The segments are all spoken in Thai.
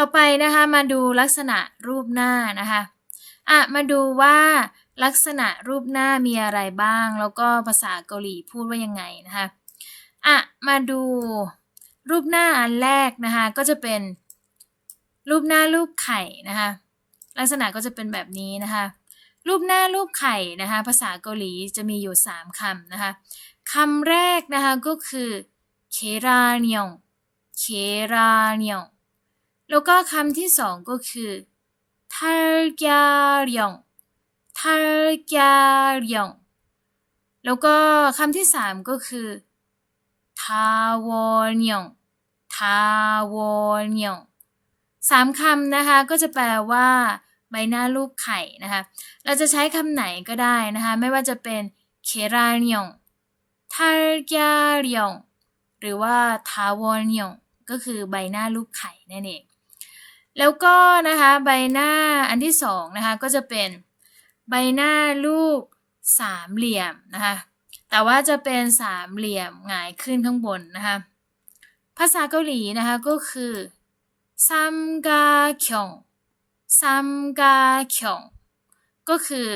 ต่อไปนะคะมาดูลักษณะรูปหน้านะคะอะมาดูว่าลักษณะรูปหน้ามีอะไรบ้าง แล้วก็ภาษาเกาหลีพูดว่ายังไงนะคะอะมาดูรูปหน้าอันแรกนะคะก็จะเป็นรูปหน้ารูปไข่นะคะลักษณะก็จะเป็นแบบนี้นะคะรูปหน้ารูปไข่นะคะภาษาเกาหลีจะมีอยู่ 3คำนะคะคำแรกนะคะก็คือเคราเนียงเคราเนียง แล้วก็คำที่สองก็คือทัลกาเรียงทัลกาเรียงแล้วก็คำที่สามก็คือทาวเนียงทาวเนียงสามคำนะคะ ก็จะแปลว่า ใบหน้ารูปไข่นะคะ เราจะใช้คำไหนก็ได้นะคะ ไม่ว่าจะเป็นเคราเนียงทัลกาเรียงหรือว่าทาวเนียงก็คือใบหน้ารูปไข่นั่นเอง แล้วก็นะคะใบหน้าอันที่สองนะคะก็จะเป็นใบหน้ารูปสามเหลี่ยมนะคะแต่ว่าจะเป็นสามเหลี่ยมหงายขึ้นข้างบนนะคะภาษาเกาหลีนะคะก็คือซัมกาคยงซัมกาคยงก็คือ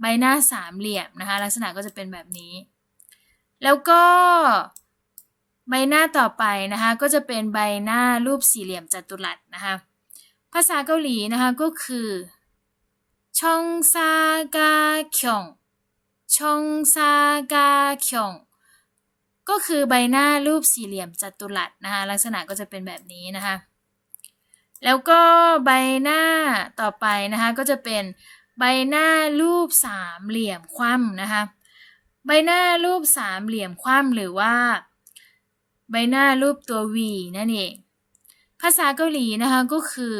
ใบหน้าสามเหลี่ยมนะคะลักษณะก็จะเป็นแบบนี้ แล้วก็ใบหน้าต่อไปนะคะก็จะเป็นใบหน้ารูปสี่เหลี่ยมจัตุรัสนะคะ ภาษาเกาหลีนะคะก็คือชองซากาคยองชองซากาคยองก็คือใบหน้ารูปสี่เหลี่ยมจัตุรัสนะคะลักษณะก็จะเป็นแบบนี้นะคะแล้วก็ใบหน้าต่อไปนะคะก็จะเป็นใบหน้ารูปสามเหลี่ยมคว่ำนะคะใบหน้ารูปสามเหลี่ยมคว่ำหรือว่า ใบหน้ารูปตัว V นั่นเอง ภาษาเกาหลีนะคะก็คือ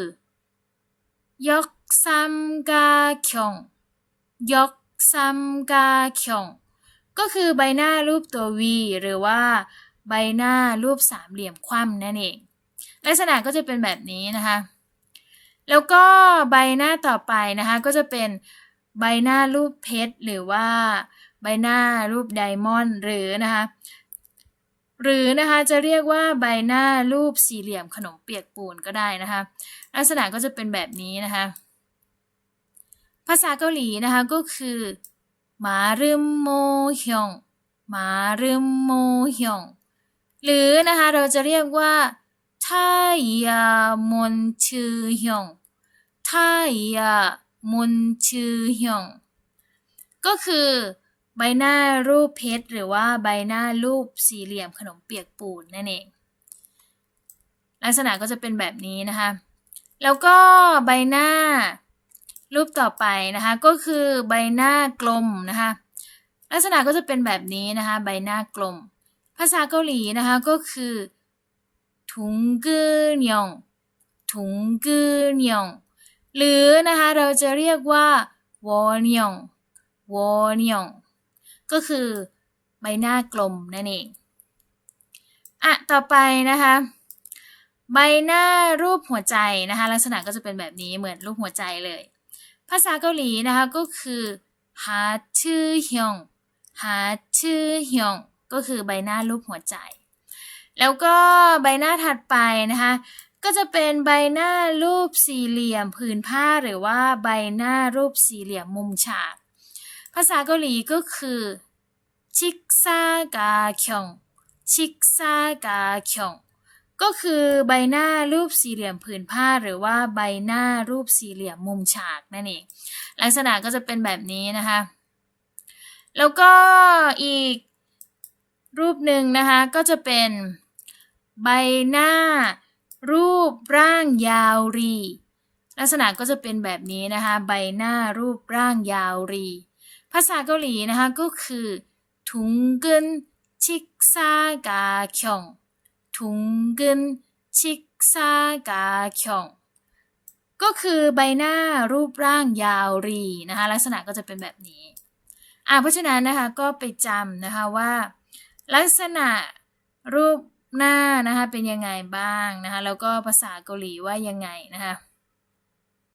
ยกซัมกาคยองยกซัมกาคยองก็คือใบหน้ารูปตัว V หรือว่าใบหน้ารูปสามเหลี่ยมคว่ำนั่นเอง ลักษณะก็จะเป็นแบบนี้นะคะ แล้วก็ใบหน้าต่อไปนะคะก็จะเป็นใบหน้ารูปเพชรหรือว่าใบหน้ารูปไดมอนด์หรือนะคะ หรือนะคะจะเรียกว่าใบหน้ารูปสี่เหลี่ยมขนมเปียกปูนก็ได้นะคะ ลักษณะก็จะเป็นแบบนี้นะคะ ภาษาเกาหลีนะคะก็คือมารึมโมฮยองมารึมโมฮยองหรือนะคะเราจะเรียกว่าทายามนชื่อฮยองทายามนชื่อฮยองก็คือ ใบหน้ารูปเพชรหรือว่าใบหน้ารูปสี่เหลี่ยมขนมเปียกปูนนั่นเอง ลักษณะก็จะเป็นแบบนี้นะคะ แล้วก็ใบหน้ารูปต่อไปนะคะก็คือใบหน้ากลมนะคะลักษณะก็จะเป็นแบบนี้นะคะใบหน้ากลม ภาษาเกาหลีนะคะก็คือทุงกือยองทุงกือยองหรือนะคะเราจะเรียกว่าวอนยองวอนยอง ก็คือใบหน้ากลมนั่นเองอะต่อไปนะคะ ใบหน้ารูปหัวใจนะคะ ลักษณะก็จะเป็นแบบนี้เหมือนรูปหัวใจเลย ภาษาเกาหลีนะคะก็คือฮาชื่อฮยองฮาชื่อฮยองก็คือใบหน้ารูปหัวใจ แล้วก็ใบหน้าถัดไปนะคะก็จะเป็นใบหน้ารูปสี่เหลี่ยมผืนผ้าหรือว่าใบหน้ารูปสี่เหลี่ยมมุมฉากาษาเกาหลีก็คือชิกซากาคยงชิกซากาคยงก็คือใบหน้ารูปสี่เหลี่ยมผืนผ้าหรือว่าใบหน้ารูปสี่เหลี่ยมมุมฉากนั่นเองลักษณะก็จะเป็นแบบนี้นะคะ แล้วก็อีกรูปหนึ่งนะคะก็จะเป็นใบหน้ารูปร่างยาวรี ลักษณะก็จะเป็นแบบนี้นะคะ ใบหน้ารูปร่างยาวรี ภาษาเกาหลีนะคะก็คือทุงกึนชิกซากาคยองทุงกึนชิกซากาคยองก็คือใบหน้ารูปร่างยาวรีนะคะลักษณะก็จะเป็นแบบนี้อ่าเพราะฉะนั้นนะคะก็ไปจำนะคะว่า ลักษณะรูปหน้านะคะเป็นยังไงบ้างนะคะแล้วก็ภาษาเกาหลีว่ายังไงนะคะ